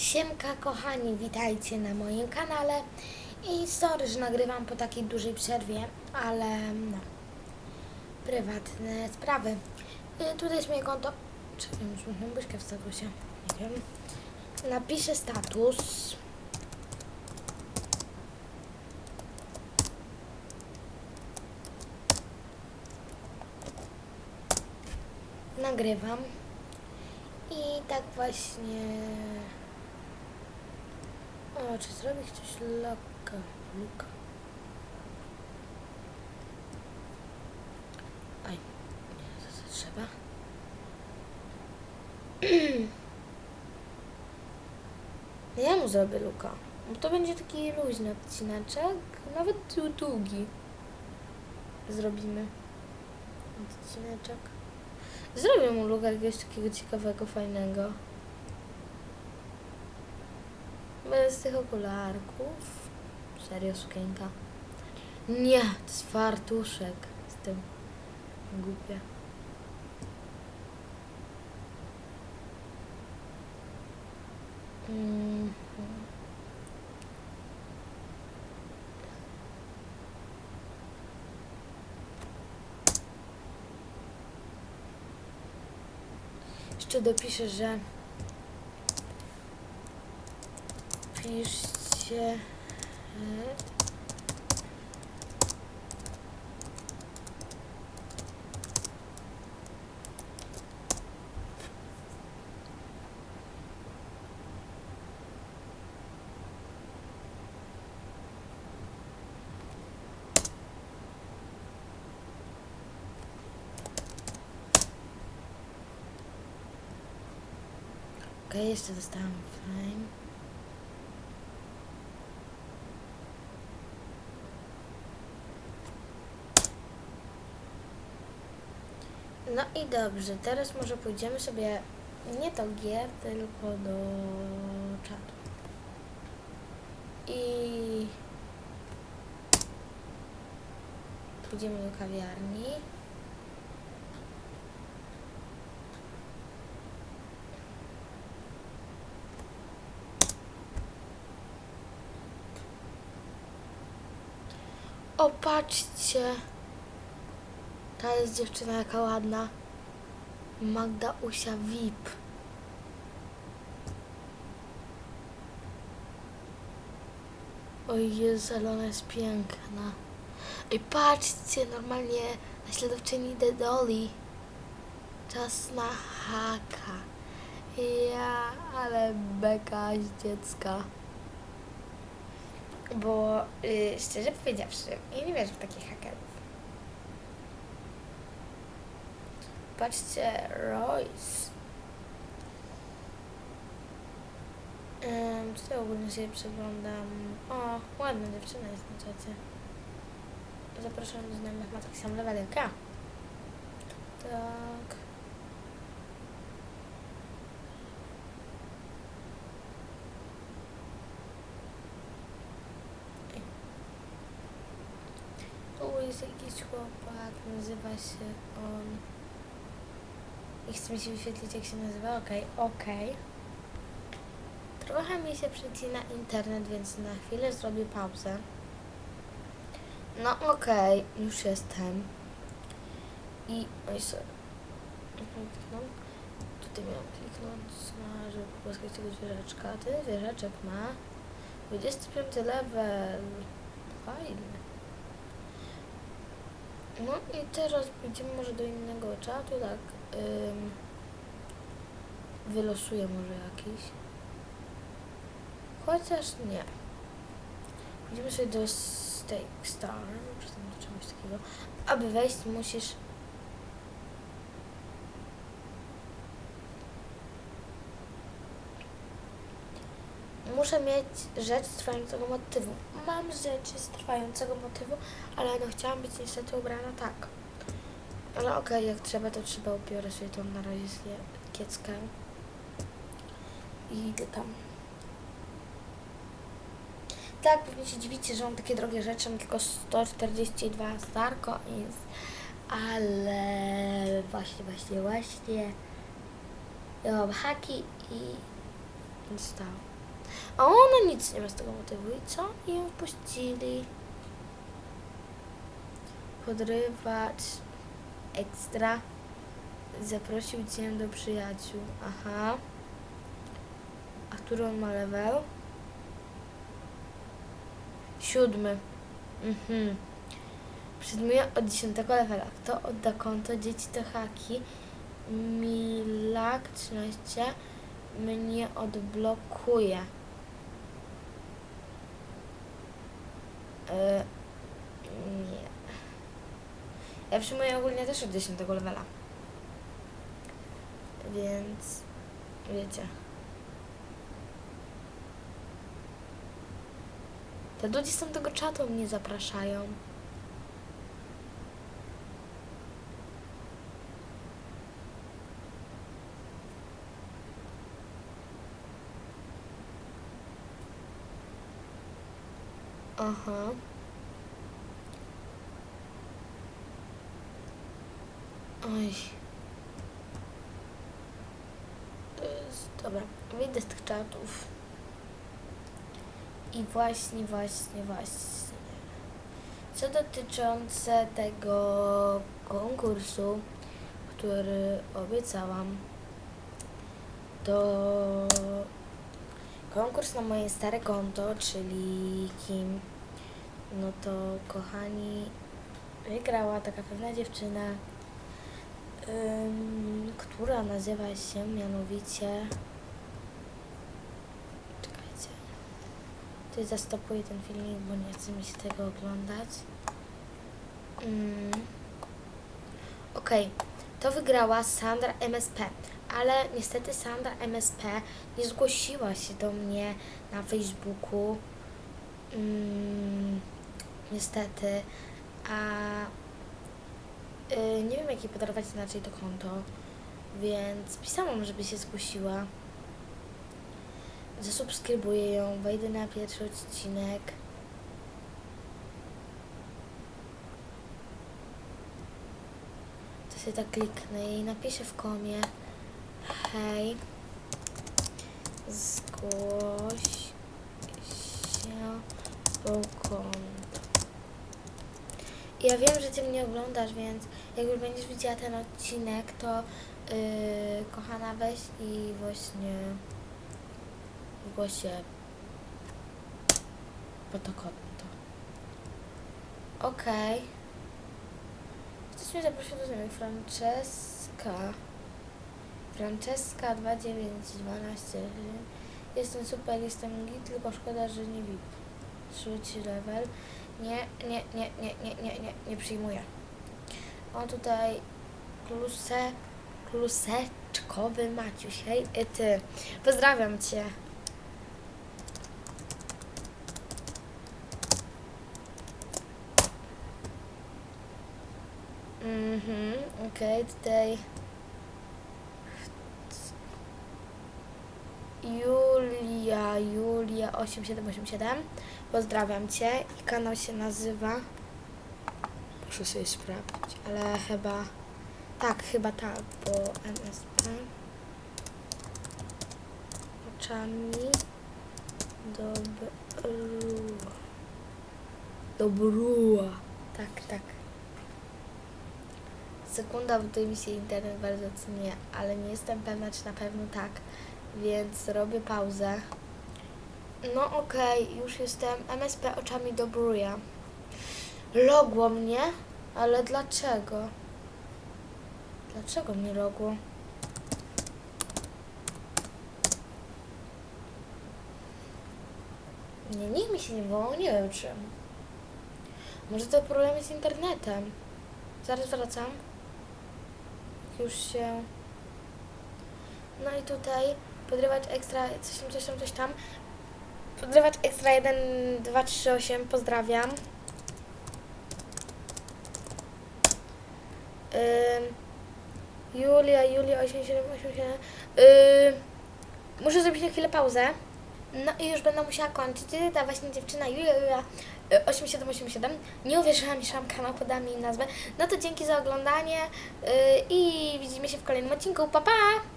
Siemka kochani, witajcie na moim kanale i sorry, że nagrywam po takiej dużej przerwie, ale no, prywatne sprawy. Y, tutaj jest moje konto, czekaj, już mam byszkę w statusie, nie wiem. Napiszę status. Nagrywam. I tak właśnie. O, czy zrobić coś loka? Luka. Aj, nie, to co trzeba. Ja mu zrobię luka. To będzie taki luźny odcineczek, nawet długi. Zrobimy odcineczek. Zrobię mu luka jakiegoś takiego ciekawego, fajnego. Bez tych okularków. Serio, sukienka. Nie, to jest fartuszek. Z tym głupie. Mhm. Jeszcze dopiszę, że piszcie Okej, jeszcze dostałam flame. No i dobrze, teraz może pójdziemy sobie nie do gier, tylko do czatu. I pójdziemy do kawiarni. O, patrzcie. Ta jest dziewczyna jaka ładna. Magda Usia VIP. Oj Jezu, ale ona jest piękna. I patrzcie, normalnie naśladowczyni Dedoli. Czas na haka. Ja, ale beka z dziecka. Bo y, szczerze powiedziawszy, ja nie wierzę w takich hakerów. Patrzcie, Royce. Um, tutaj ogólnie sobie przeglądam. O, ładna dziewczyna jest na czacie. Zapraszam do znajomych, ma taki sam level jak ja. Tak. Tu jest jakiś chłopak, nazywa się on. I chce mi się wyświetlić, jak się nazywa. Okej, okej. Trochę mi się przecina internet, więc na chwilę zrobię pauzę. No okej, już jestem. I... Oj, sorry. Kliknął. Tutaj miałam kliknąć żeby pogłaskać tego zwierzaczka. Ten zwierzaczek ma 25 level. Fajny. No i teraz pójdziemy może do innego czatu, tak. Ym, wylosuję może jakiś. Chociaż nie. Idziemy sobie do Stake Star, czy tam do czegoś takiego. Aby wejść musisz... Muszę mieć rzecz z trwającego motywu. Mam rzeczy z trwającego motywu, ale no chciałam być niestety ubrana tak. Ale okej, jak trzeba, to trzeba ubiorę sobie tą na razie z. I idę tam. Tak, pewnie się dziwicie, że mam takie drogie rzeczy, mam tylko 142 Star Coins, ale właśnie, właśnie, właśnie ja mam haki i zostało. A ona nic nie ma z tego motywu. I co? I ją wpuścili. Podrywacz ekstra zaprosił cię do przyjaciół. Aha. A który on ma level? Siódmy. Mhm. Przyjmuję od 10 levela. Kto odda konto? Dzieci to haki. Milak 13 mnie odblokuje. Nie. Ja przyjmuję ogólnie też od 10 levela. Więc wiecie. Te ludzie z tamtego czatu mnie zapraszają. Aha. Oj. To jest... Dobra, wyjdę z tych czatów. I właśnie, właśnie, właśnie. Co dotyczące tego konkursu, który obiecałam, to konkurs na moje stare konto, czyli Kim, no to kochani, wygrała taka pewna dziewczyna, która nazywa się mianowicie. Czekajcie. Tutaj zastopuję ten filmik, bo nie chce mi się tego oglądać. Mm. Okej, to wygrała Sandra MSP, ale niestety Sandra MSP nie zgłosiła się do mnie na Facebooku. Mm, niestety, a y, nie wiem jak jej podarować inaczej to konto, więc pisałam, żeby się zgłosiła. Zasubskrybuję ją, wejdę na pierwszy odcinek. To sobie tak kliknę i napiszę w komie Hej, zgłoś się po konto. Ja wiem, że Ty mnie oglądasz, więc jak już będziesz widziała ten odcinek, to yy, kochana weź i właśnie zgłoś się po to konto. Okej. Ktoś mnie zaprosił do znajomych. Franceska. Francesca 2912. Jestem super, jestem git, tylko szkoda, że nie VIP. Trzeci level. Nie, nie, nie, nie, nie, nie, nie, nie przyjmuję. On tutaj kluse, kluseczkowy Maciuś. Hej, ty. Pozdrawiam cię. Mhm, okej, tutaj Julia, Julia 8787. Pozdrawiam cię i kanał się nazywa. Muszę sobie sprawdzić, ale chyba tak, chyba tak, bo MSP oczami dobruła. Dobruła. Tak, tak. Sekunda, bo tutaj mi się internet bardzo cenię, ale nie jestem pewna, czy na pewno tak, więc robię pauzę. No okej, już jestem. MSP oczami do Bruja. Logło mnie? Ale dlaczego? Dlaczego mnie logło? Nie, nikt mi się nie wołał, nie wiem czym. Może to problemy z internetem. Zaraz wracam. Już się... No i tutaj podrywać ekstra, coś tam, coś tam, coś tam. Podrywać ekstra 1, 2, 3, 8, pozdrawiam. Ym, Julia, Julia 87, 87. Ym, muszę zrobić na chwilę pauzę. No i już będę musiała kończyć. Ta właśnie dziewczyna Julia, Julia y, 8787. Nie uwierzyłam, mam kanał, podam jej nazwę. No to dzięki za oglądanie y, i widzimy się w kolejnym odcinku. Pa, pa!